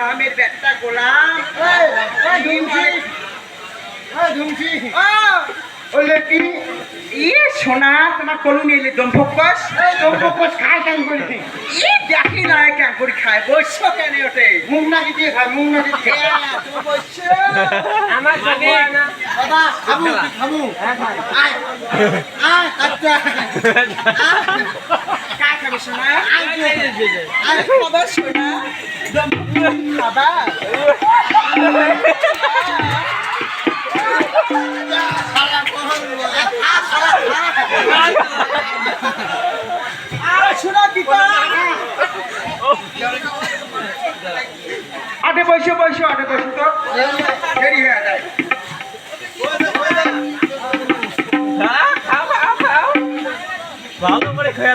গোলামের বেটা গোলাম। সোনা তোমার কলু নিলে দম ফকস এই দম্পকস খায় কেন করিস ই দেখি না কেন করে খায়। বৈশ্য কেন ওঠে? মুখ নাকি দিয়ে খায় মুখ নাকি দিয়ে হ্যাঁ, আমার খাব না। বাবা খাব কি আয় আয় কাচ্চা আটে বসে বসে আটে বসে তো। দেরি হয়ে যায়। হ্যাঁ? ভালো করে খেয়ে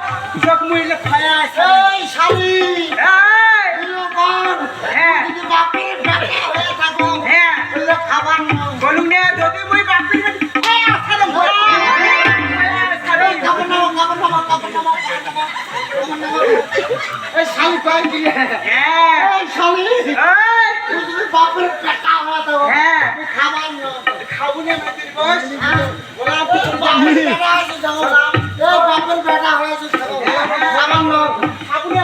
হ্যাঁ। এই বাপের হওয়া হ্যাঁ। খাবার খাব না মেয়েদের বস গোলাম বাপের বেটা আছে যাও। এই বাপের বেটা হয়েছে খাবার না খাব না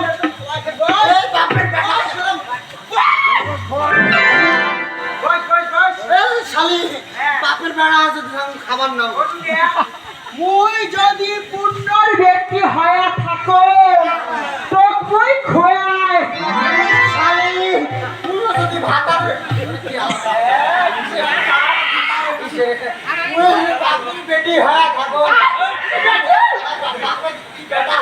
এই বাপের বেটা আছে। বস বস বস এই শালি বাপের বেড়া আছে খাবার নাও। মুই যদি পুণ্যর ব্যক্তি হয়ে থাকো হয়ে থাকো বাপের বেটা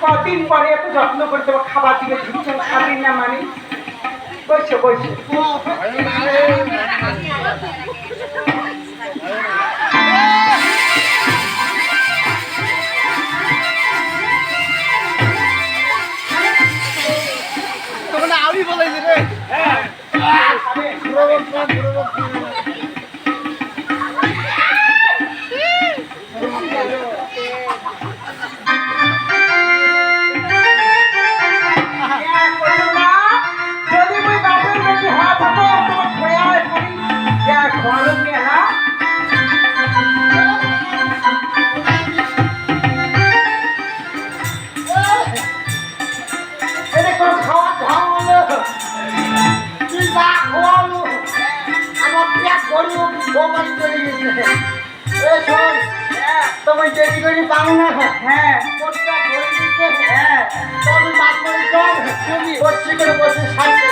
কদিন পরে এত যত্ন করে তোমার খাবার দিকে ঢুকছেন খাবেন না মানে? বসে বসে। আমি বলেছি রে। যদি তোমার করে পাবো না হ্যাঁ পেট ভরে দিচ্ছে হ্যাঁ তবে মাছ চল তুমি বসছি করে বসে সাইতে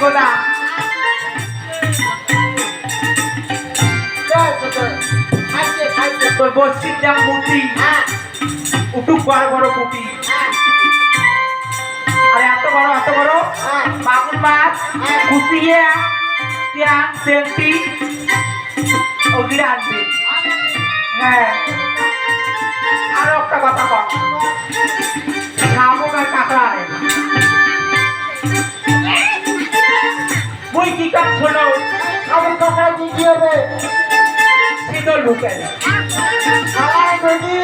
গোদা। খাইতে খাইতে। তোর বস্তির দাম মুটি হ্যাঁ। বড় বড় কুটি। হ্যাঁ। মাছ কুচিয়ে পেঁয়াজ তেলটি ওগুলো আনবে। হ্যাঁ। আরও একটা কথা কম খাব না কাঁকড়া আনে বই কি কাজ শোনো? আমার কথা দিতে হবে শীতল ঢুকে আমার বেটি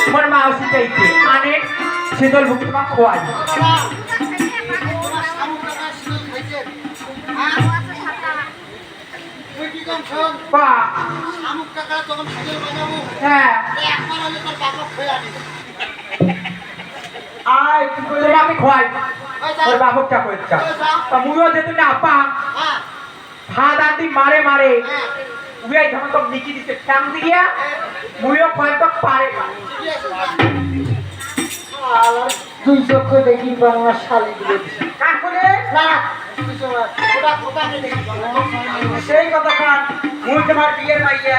তোমার মা শিখাইছে আনে শীতল ভুক্ত মা খোয়াই হ্যাঁ। আমি খোয়াই ওর বাবক চা করে চা তা মুইও যেতে না পা হ্যাঁ। ভাত আনতি মারে মারে। উয়ে যখন তো নিকি দিতে ঠ্যাং দিয়া মুইও কয় তো পারে তুই চোখে দেখি বাংলা শালি কাকুরে না সেই কথা কান মুই তোমার বিয়ের মাইয়া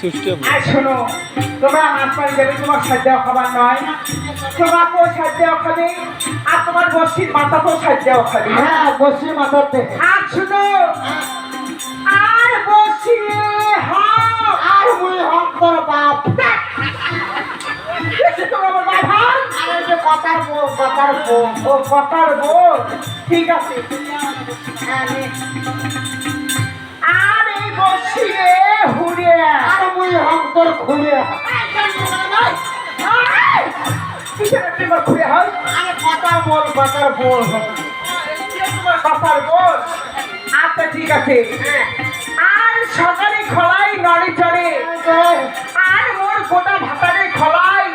আর শোনো তোমরা হাত পাড়ি যাবে তোমার সাজ্জাও খাবার নয় তোমাকেও সাজ্জাও খাবে আর তোমার বসির মাথাতেও সাজ্জাও খাবে। হ্যাঁ বসি মাথাতে আর শুনো আর বসি হ্যাঁ আর মুই হক তোর বাপ। কথার বউ কথার বউ। ও কথার বল ঠিক আছে। মুই হক তোর খুলে কিসের হয়? আরে কথার বল কথার বল। কথার বল? আচ্ছা ঠিক আছে। আর সকালে খলাই নড়ে চড়ে। আর মোর গোটা ভাতারে খলাই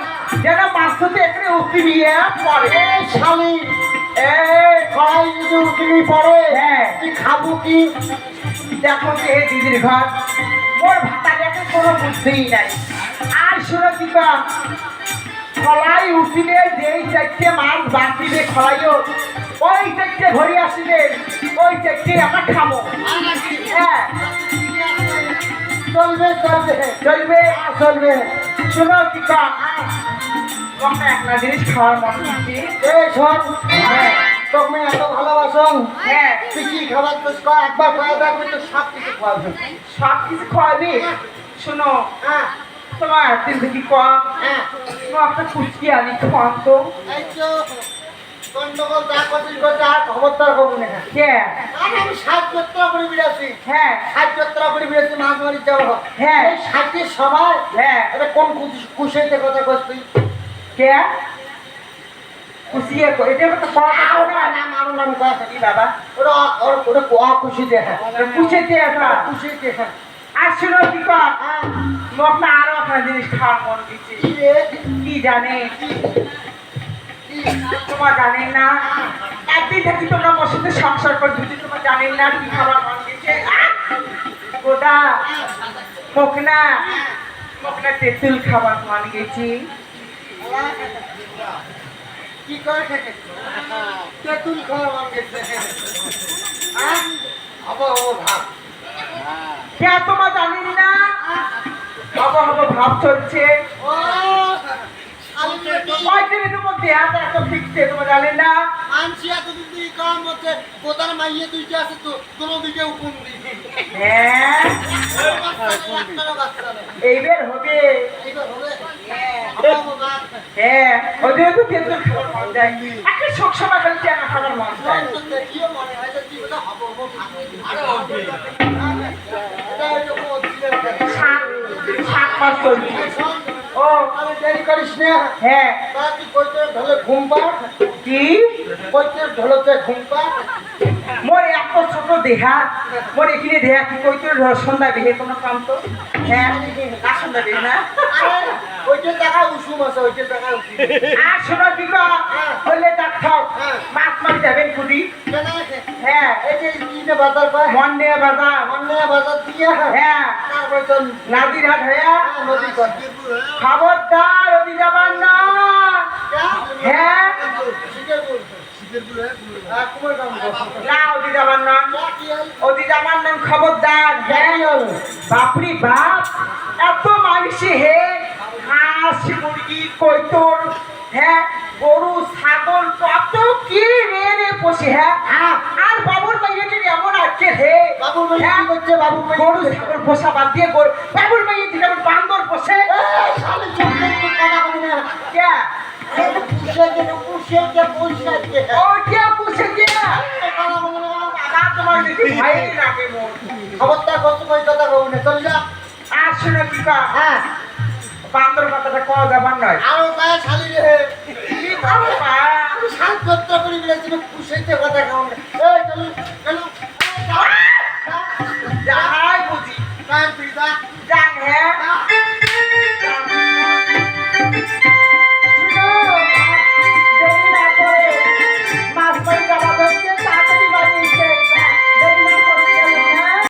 যেন মাছতে একরে উঠি নিয়ে এই শালি এ কড়াই যদি উঠলি পড়ে হ্যাঁ। তুই খাব কি? দেখো যে দিদির ঘর। কোনো বুদ্ধিই নাই। আর কম খলাই উঠিলে যেই চারটে মাছ বাঁচিবে খলাইও ওই চারটে ঘরে আসিবে ওই চারটে আমরা খাব। হ্যাঁ। চলবে চলবে চলবে হ্যাঁ, চলবে। শোনো কি তোমাকে একটা জিনিস খাওয়ার মন হ্যাঁ হ্যাঁ তুই কি তো তো সব কিছু সব কিছু খাওয়াবি? শোনো হ্যাঁ তোমার থেকে কম হ্যাঁ একটা কুচকি আনি কম তো গন্ডগোল যা করছিস করছে খবরদার করব না কে আরে আমি সাত করে বিরাছি হ্যাঁ সাত যাত্রা করে বিরাছি মাছ মারি যাব হ্যাঁ। এই সময় হ্যাঁ এটা কোন কুশাইতে কথা তুই কে কো এটা তো কথা না নাম কয় বাবা ওরা ওরা কোয়া খুশিতে হ্যাঁ এটা খুশিতে হ্যাঁ আর শুনো কি আরও একটা জিনিস খাওয়ার মন দিচ্ছে। কি? কি জানে? তোমার জানেন না? একদিন থেকে তোমরা মোর সংসার করে যদি তোমার জানেন না কি খাবার মন দিচ্ছে? গোদা মকনা মকনা তেঁতুল খাবার মন গেছি কি করে থাকে তেঁতুল খাওয়া মন গেছে হ্যাঁ। ভাব। কে তোমার জানেন না? হব হব ভাব চলছে। ও শালি বেটি ওই দিনে তোমার দেহাটা এত ফিকছে তোমার জানেন না? আনছি এতদিন তুই কাম হচ্ছে কোথার মাইয়ে দুইটা আছে তো কোনো দিকে হুকুম দিবি হ্যাঁ? এইবার হবে। হ্যাঁ। ওদের তো তেঁতুল খাবার মন দেয় একটা শোক খাবার মন দেয় দেখিও মনে হয় যে তুই ওটা হব হব ভাবি। আরে হবে এটা এরকম অধীনের ব্যাপার। শাক মাছ ও দেরি করিস না। হ্যাঁ। তুই কইতে ঢলে ঘুম পাড় কি? কইতে ঢলতে ঘুম পাড় মোর এত ছোট দেহা মোর এখানে দেহা কি কই তোর সন্ধ্যা বিহে কোনো কাম তো? হ্যাঁ? না? সন্ধ্যা বিহে না ওইটা টাকা উসুম আছে ওইটা আর শোনো বললে খাও। হ্যাঁ। মাছ যাবেন কেন হ্যাঁ এই যে কিনে বাজার পায়। বাজার। দিয়ে? হ্যাঁ। তারপর তো নাদিরহাট হইয়া নদী কর খবরদার ওদি যাবার না হ্যাঁ। আর কুমার কাম না ওদি যাবার না। ওদি যাবার নাম খবরদার। হ্যাঁ বাপরি বাপ এত মানুষে হে। হাঁস মুরগি কই ওই তোর হ্যাঁ গরু ছাগল কত কি রে রে পোষে হ্যাঁ? হ্যাঁ। আর বাবুর মেয়েটির এমন আছে হে বাবুর মেয়ে হ্যাঁ? করছে? বাবুর মেয়ে গরু ছাগল পোষা বাদ দিয়ে গরু বাবুর মেয়েটি যেমন বান্দর পোষে এই শালি চোখে একটু কথা বলি না। কে? এই তো পুষে গেল পুষে গে পয়সা দিয়ে ও কে পোষে কে কথা বলি না। আমার লাগে মোর খবরদার কত কথা বলব চল যা। আর শুনে কি হ্যাঁ। বান্দর কথাটা কওয়া যাবার নয় আরও পা শালি রে। আরও পা আমি সাত যত্ন করি বলে তুমি কথা খাও এই চলো চল।